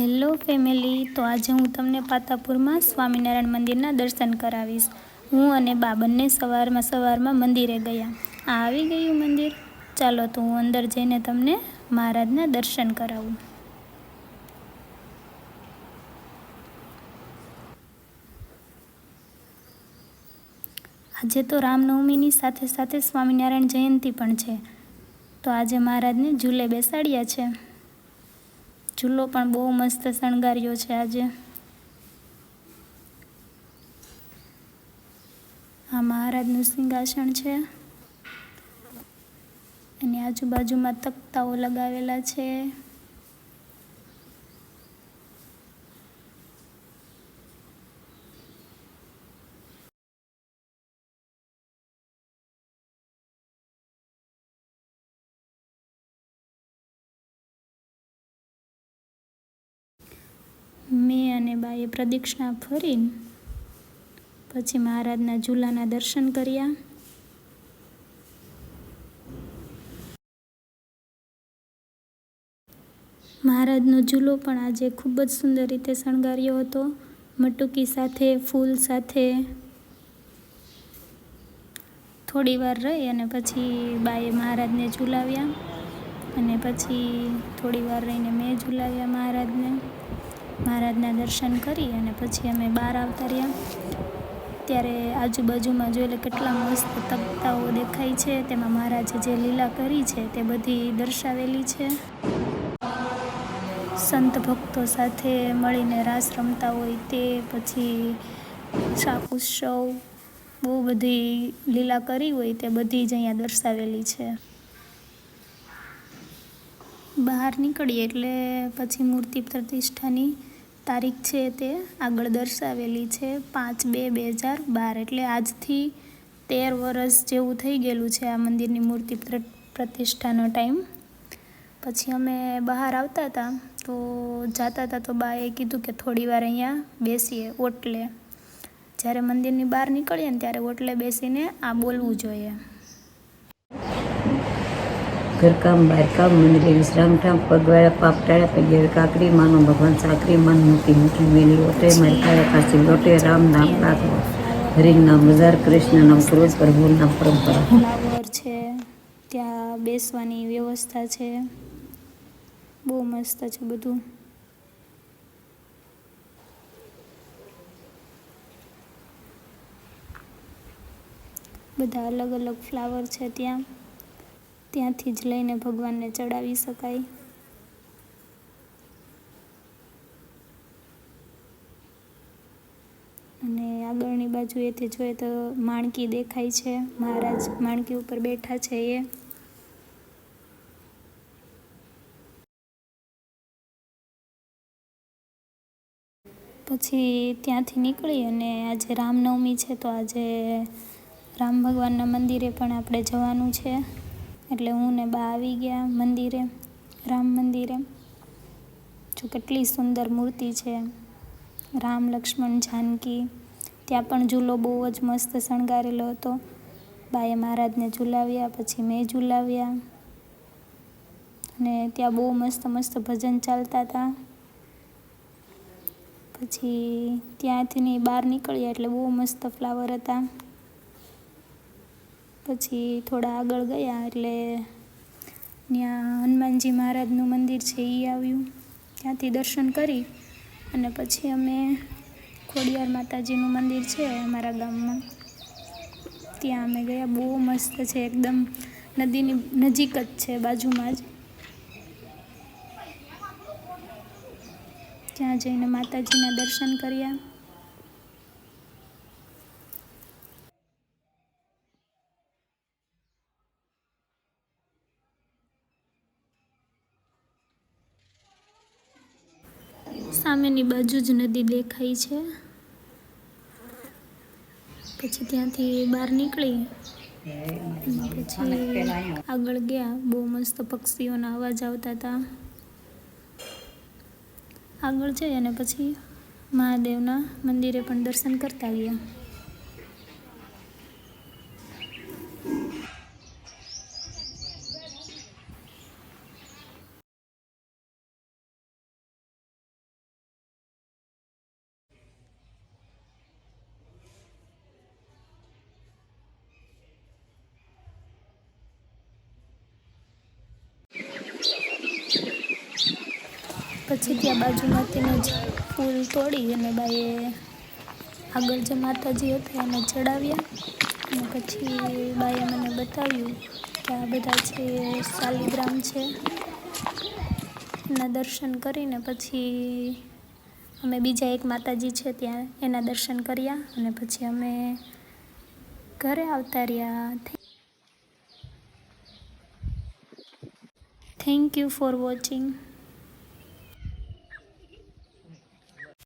Hello family તો આજે હું તમને પાતાપુરમાં સ્વામિનારાયણ મંદિરના દર્શન કરાવીશ. હું અને બા બંને સવારમાં સવારમાં મંદિરે ગયા. આ આવી ગયું મંદિર. ચાલો તો હું અંદર જઈને તમને મહારાજના દર્શન કરાવું. આજે તો રામનવમીની સાથે સાથે સ્વામિનારાયણ જયંતિ પણ છે. તો આજે મહારાજને ઝૂલે બેસાડ્યા છે. ઝૂલો પણ બહુ મસ્ત શણગાર્યો છે આજે. આ મહારાજનું સિંહાસન છે. એની આજુબાજુમાં તખ્તાઓ લગાવેલા છે. મેં અને બાએ પ્રદક્ષિણા ફરીને. પછી મહારાજના ઝૂલાના દર્શન કર્યા. મહારાજનો ઝૂલો પણ આજે ખૂબ જ સુંદર રીતે શણગાર્યો હતો. મટુકી સાથે, ફૂલ સાથે. થોડી વાર રહી અને પછી બાએ મહારાજને ઝૂલાવ્યા. અને પછી થોડી વાર રહીને મેં ઝૂલાવ્યા મહારાજને. મહારાજના દર્શન કરી અને પછી અમે બહાર આવતા રહ્યા. ત્યારે આજુબાજુમાં જોઈ કેટલા મસ્ત તકતાઓ દેખાય છે. તેમાં મહારાજે જે લીલા કરી છે તે બધી દર્શાવેલી છે. સંત ભક્તો સાથે મળીને રાસ રમતા હોય તે પછી શાક ઉત્સવ, બહુ બધી લીલા કરી હોય તે બધી જ અહીંયા દર્શાવેલી છે. બહાર નીકળીએ એટલે પછી મૂર્તિ પ્રતિષ્ઠાની તારીખ છે તે આગળ દર્શાવેલી છે પાંચ બે બે હજાર બાર. એટલે આજથી તેર વર્ષ જેવું થઈ ગયેલું છે આ મંદિરની મૂર્તિ પ્રતિષ્ઠાનો ટાઈમ. પછી અમે બહાર આવતા હતા તો જાતા હતા તો બાએ કીધું કે થોડી વાર અહીંયા બેસીએ ઓટલે. જ્યારે મંદિરની બહાર નીકળીએ ને ત્યારે ઓટલે બેસીને આ બોલવું જોઈએ. ઘરકામ બારકામ મંદિરે વિશ્રામ ઠામ, પગવાળા, પાપટાળા પગેર કાકરી માનો ભગવાન, સાકરી, માન મૂકી મૂકી, મેલી, લોટે, મારી કાશી, લોટે, રામ, નામ રાખો હરિ નામ હજાર કૃષ્ણ નામ, ક્રોધ પ્રભુ નામ, પરંપરા. ફ્લાવર છે, ત્યાં બેસવાની વ્યવસ્થા છે. બહુ મસ્ત છે બધું. બધા અલગ અલગ ફ્લાવર છે ત્યાં. ત્યાંથી જ લઈને ભગવાનને ચડાવી શકાય. અને આગળની બાજુએથી જોઈએ તો માણકી દેખાય છે. મહારાજ માણકી ઉપર બેઠા છે એ. પછી ત્યાંથી નીકળી અને આજે રામનવમી છે તો આજે રામ ભગવાનના મંદિરે પણ આપણે જવાનું છે. એટલે હું ને બા આવી ગયા મંદિરે, રામ મંદિરે. જો કેટલી સુંદર મૂર્તિ છે. રામ, લક્ષ્મણ, જાનકી. ત્યાં પણ ઝૂલો બહુ જ મસ્ત શણગારેલો હતો. બાએ મહારાજને ઝૂલાવ્યા, પછી મેં ઝૂલાવ્યા. અને ત્યાં બહુ મસ્ત મસ્ત ભજન ચાલતા હતા. પછી ત્યાંથી બહાર નીકળ્યા એટલે બહુ મસ્ત ફ્લાવર હતા. પછી થોડા આગળ ગયા એટલે ત્યાં હનુમાનજી મહારાજનું મંદિર છે એ આવ્યું. ત્યાંથી દર્શન કરી અને પછી અમે ખોડિયાર માતાજીનું મંદિર છે અમારા ગામમાં. ત્યાં અમે ગયા. બહુ મસ્ત છે, એકદમ નદીની નજીક જ છે બાજુમાં જ. ત્યાં જઈને માતાજીના દર્શન કર્યા. સામેની બાજુ જ નદી દેખાય છે. પછી ત્યાંથી બહાર નીકળી પછી આગળ ગયા. બહુ મસ્ત પક્ષીઓના અવાજ આવતા હતા. આગળ જઈ અને પછી મહાદેવના મંદિરે પણ દર્શન કરતા ગયા. પછી ત્યાં બાજુમાંથી જ ફૂલ તોડી અને બાઈએ આગળ જે માતાજી હતા એને ચડાવ્યા. અને પછી બાઈએ મને બતાવ્યું કે આ બધા છે શાલિગ્રામ છે. એના દર્શન કરીને પછી અમે બીજા એક માતાજી છે ત્યાં એના દર્શન કર્યા અને પછી અમે ઘરે આવતા રહ્યા. Thank you for watching